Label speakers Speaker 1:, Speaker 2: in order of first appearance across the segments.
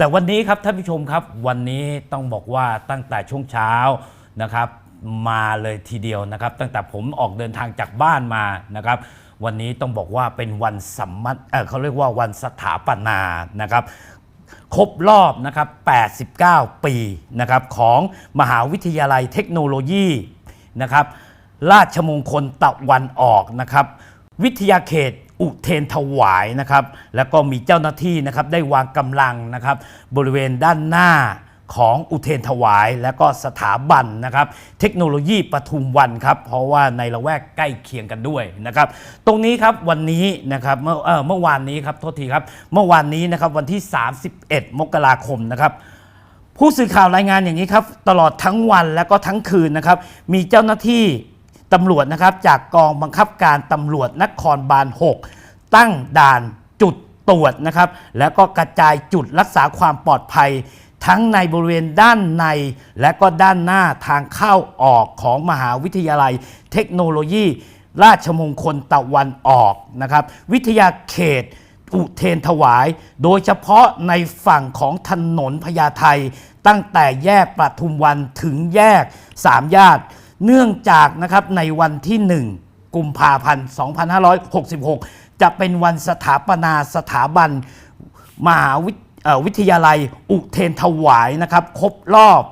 Speaker 1: แต่วันนี้ครับท่านผู้ชมครับ วันนี้ต้องบอกว่าตั้งแต่ช่วงเช้านะครับ มาเลยทีเดียวนะครับ ตั้งแต่ผมออกเดินทางจากบ้านมานะครับ วันนี้ต้องบอกว่าเป็นวันสัมมัตเเขาเรียกว่าวันสถาปนานะครับครบรอบนะครับ 89 ปีนะครับของมหาวิทยาลัยเทคโนโลยีนะครับ ราชมงคลตะวันออกนะครับ วิทยาเขต อุเทนถวายนะครับ แล้วก็มีเจ้าหน้าที่นะครับได้วางกำลังนะครับ บริเวณด้านหน้าของอุเทนถวายและก็สถาบันนะครับ เทคโนโลยีปทุมวันครับ เพราะว่าในละแวกใกล้เคียงกันด้วยนะครับ ตรงนี้ครับวันนี้นะครับเมื่อเออเมื่อวานนี้ครับโทษทีครับ เมื่อวานนี้นะครับวันที่ 31 มกราคมนะครับ ผู้สื่อข่าวรายงานอย่างนี้ครับ ตลอดทั้งวันและก็ทั้งคืนนะครับ มีเจ้าหน้าที่ ตำรวจนะครับจากกองบังคับการตำรวจนครบาล 6 ตั้งด่านจุดตรวจนะครับ แล้วก็กระจายจุดรักษาความปลอดภัย ทั้งในบริเวณด้านใน และก็ด้านหน้าทางเข้าออกของมหาวิทยาลัย เทคโนโลยี ราชมงคลตะวันออกนะครับ วิทยาเขตอุเทนถวาย โดยเฉพาะในฝั่งของถนนพญาไทตั้งแต่แยกปทุมวันถึงแยกสามญาติ เนื่องจากนะครับในวันที่ 1 กุมภาพันธ์ 2566 จะเป็นวันสถาปนาสถาบันมหาวิทเอ่อวิทยาลัยอุเทนถวายนะครับ ครบรอบ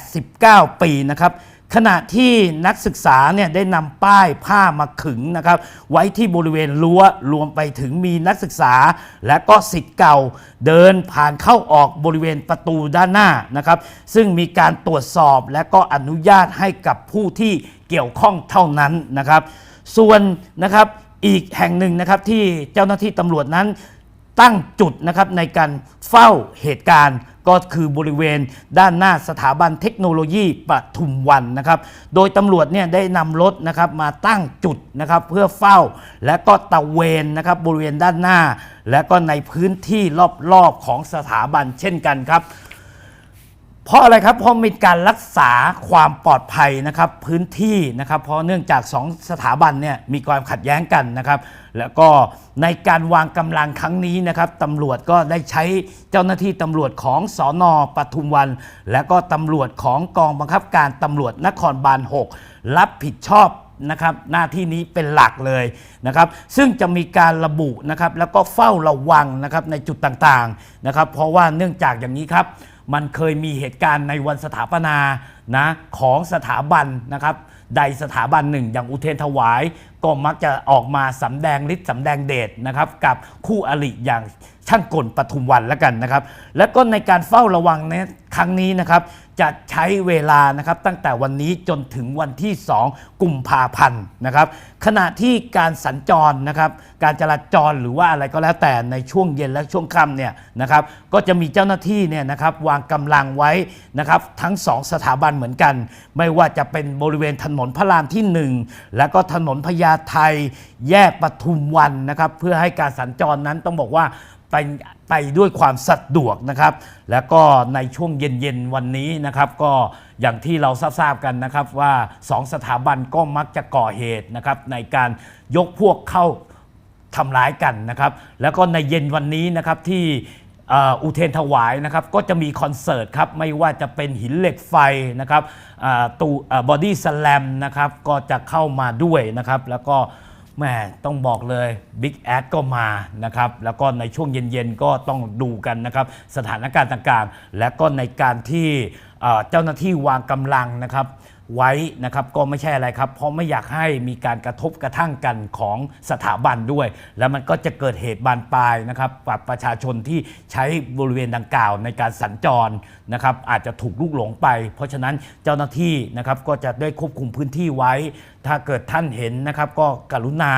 Speaker 1: 89 ปีนะครับ ขณะที่นักศึกษาเนี่ยได้นำป้ายผ้ามาขึงนะครับ ไว้ที่บริเวณรั้วรวมไปถึงมีนักศึกษา และก็สิทธิ์เก่าเดินผ่านเข้าออกบริเวณประตูด้านหน้านะครับ ซึ่งมีการตรวจสอบและก็อนุญาตให้กับผู้ที่เกี่ยวข้องเท่านั้นนะครับ ส่วนนะครับอีกแห่งหนึ่งนะครับที่เจ้าหน้าที่ตำรวจนั้นตั้งจุดนะครับในการเฝ้าเหตุการณ์ ก็คือบริเวณด้านหน้าสถาบันเทคโนโลยีปทุมวันนะครับ โดยตำรวจเนี่ยได้นำรถนะครับมาตั้งจุดนะครับเพื่อเฝ้าและก็ตระเวนนะครับบริเวณด้านหน้า และก็ในพื้นที่รอบๆของสถาบันเช่นกันครับ เพราะอะไรครับเพราะมีการรักษาความปลอดภัยนะครับพื้นที่นะครับเพราะเนื่องจาก 2 สถาบันเนี่ยมีความขัดแย้งกันนะครับ แล้วก็ในการวางกำลังครั้งนี้นะครับตำรวจก็ได้ใช้เจ้าหน้าที่ตำรวจของสอนอปทุมวัน และก็ตำรวจของกองบังคับการตำรวจนครบาล 6 รับผิดชอบนะครับหน้าที่นี้เป็นหลักเลยนะครับซึ่งจะมีการระบุนะครับแล้วก็เฝ้าระวังนะครับในจุดต่างๆนะครับเพราะว่าเนื่องจากอย่างนี้ครับ มันเคยมีเหตุการณ์ในวันสถาปนานะของสถาบันนะครับ ใดสถาบันหนึ่ง อย่างอุเทนถวาย ก็มักจะออกมาสำแดงฤทธิ์สำแดงเดชนะครับ กับคู่อริอย่างช่างกลปทุมวันแล้วกันนะครับ และก็ในการเฝ้าระวังในครั้งนี้นะครับ จะใช้เวลานะครับตั้งแต่วันนี้จนถึงวันที่ 2 กุมภาพันธ์นะครับ ขณะที่การสัญจรนะครับการจราจรหรือว่าอะไรก็แล้วแต่ในช่วงเย็นและช่วงค่ำเนี่ยนะครับก็จะมีเจ้าหน้าที่เนี่ยนะครับวางกำลังไว้นะครับทั้งสองสถาบันเหมือนกัน ไม่ว่าจะเป็นบริเวณถนนพระรามที่ 1 แล้วก็ถนนพญาไทแยกปทุมวันนะครับเพื่อให้การสัญจรนั้นต้องบอกว่า ไปไปด้วยความสะดวกนะครับ แล้วก็ในช่วงเย็นๆวันนี้นะครับก็อย่างที่เราทราบกันนะครับว่าสองสถาบันก็มักจะก่อเหตุนะครับในการยกพวกเข้าทำร้ายกันนะครับ แล้วก็ในเย็นวันนี้นะครับที่อุเทนถวายนะครับก็จะมีคอนเสิร์ตครับไม่ว่าจะเป็นหินเหล็กไฟนะครับตูบอดี้สแลมนะครับก็จะเข้ามาด้วยนะครับแล้วก็ แม่ต้องบอกเลย Big a d ก็มานะครับแล้วก็ในช่วงเย็นๆ ก็ต้องดูกันนะครับสถานการณ์ต่างๆ และก็ในการที่เจ้าหน้าที่วางกำลังนะครับ ไว้นะครับก็ไม่ใช่อะไรครับ เพราะไม่อยากให้มีการกระทบกระทั่งกันของสถาบันด้วย แล้วมันก็จะเกิดเหตุบานปลายนะครับกับประชาชนที่ใช้บริเวณดังกล่าวในการสัญจรนะครับอาจจะถูกลุกหลงไป เพราะฉะนั้นเจ้าหน้าที่นะครับก็จะได้ควบคุมพื้นที่ไว้ ถ้าเกิดท่านเห็นนะครับก็กรุณา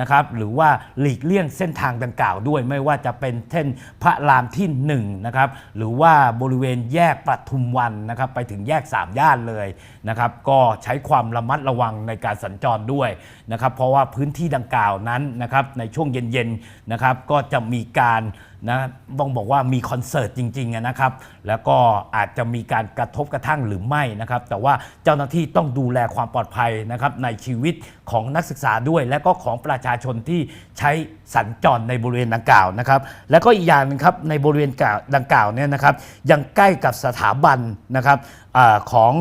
Speaker 1: นะครับหรือว่าหลีกเลี่ยงเส้นทางดังกล่าวด้วย ไม่ว่าจะเป็นเส้นพระรามที่1นะครับหรือว่าบริเวณแยกปทุมวันนะครับไปถึงแยกสามย่านเลยนะครับก็ใช้ความระมัดระวังในการสัญจรด้วยนะครับเพราะว่าพื้นที่ดังกล่าวนั้นนะครับในช่วงเย็นๆนะครับก็จะมีการ นะต้องบอกว่ามีคอนเสิร์ตจริงๆนะครับ แล้วก็อาจจะมีการกระทบกระทั่งหรือไม่นะครับ แต่ว่าเจ้าหน้าที่ต้องดูแลความปลอดภัยนะครับในชีวิตของนักศึกษาด้วย และก็ของประชาชนที่ใช้สัญจรในบริเวณดังกล่าวนะครับ แล้วก็อีกอย่างหนึงครับในบริเวณดังกล่าวเนี่ยนะครับ ยังใกล้กับสถาบันนะครับอของ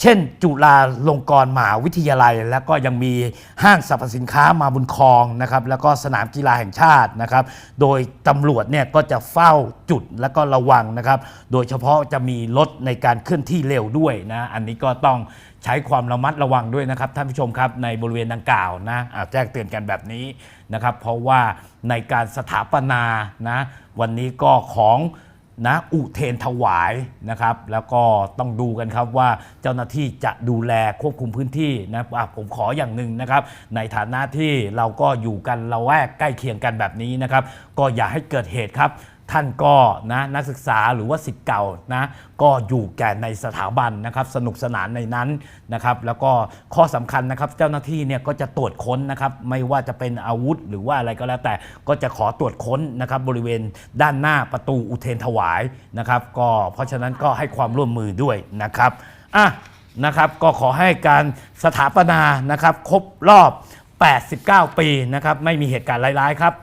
Speaker 1: เช่น จุฬาลงกรณ์มหาวิทยาลัย แล้วก็ยังมีห้างสรรพสินค้ามาบุญคลองนะครับแล้วก็สนามกีฬาแห่งชาตินะครับ โดยตำรวจเนี่ยก็จะเฝ้าจุดแล้วก็ระวังนะครับ โดยเฉพาะจะมีรถในการเคลื่อนที่เร็วด้วยนะอันนี้ก็ต้องใช้ความระมัดระวังด้วยนะครับท่านผู้ชมครับในบริเวณดังกล่าวนะแจ้งเตือนกันแบบนี้นะครับ เพราะว่าในการสถาปนานะวันนี้ก็ของ นะอุเทนถวายนะครับ แล้วก็ต้องดูกันครับว่าเจ้าหน้าที่จะดูแลควบคุมพื้นที่นะครับผมขออย่างหนึ่งนะครับ ในฐานะที่เราก็อยู่กันเราแวกใกล้เคียงกันแบบนี้นะครับ ก็อย่าให้เกิดเหตุครับ ท่านก็นะนักศึกษาหรือว่าสิทธิ์เก่านะก็อยู่แก่ในสถาบันนะครับสนุกสนานในนั้นนะครับแล้วก็ข้อสำคัญนะครับเจ้าหน้าที่เนี่ยก็จะตรวจค้นนะครับไม่ว่าจะเป็นอาวุธหรือว่าอะไรก็แล้วแต่ก็จะขอตรวจค้นนะครับบริเวณด้านหน้าประตูอุเทนถวายนะครับก็เพราะฉะนั้นก็ให้ความร่วมมือด้วยนะครับอะนะครับก็ขอให้การสถาปนานะครับครบรอบ 89 ปีนะครับไม่มีเหตุการณ์ร้ายๆครับ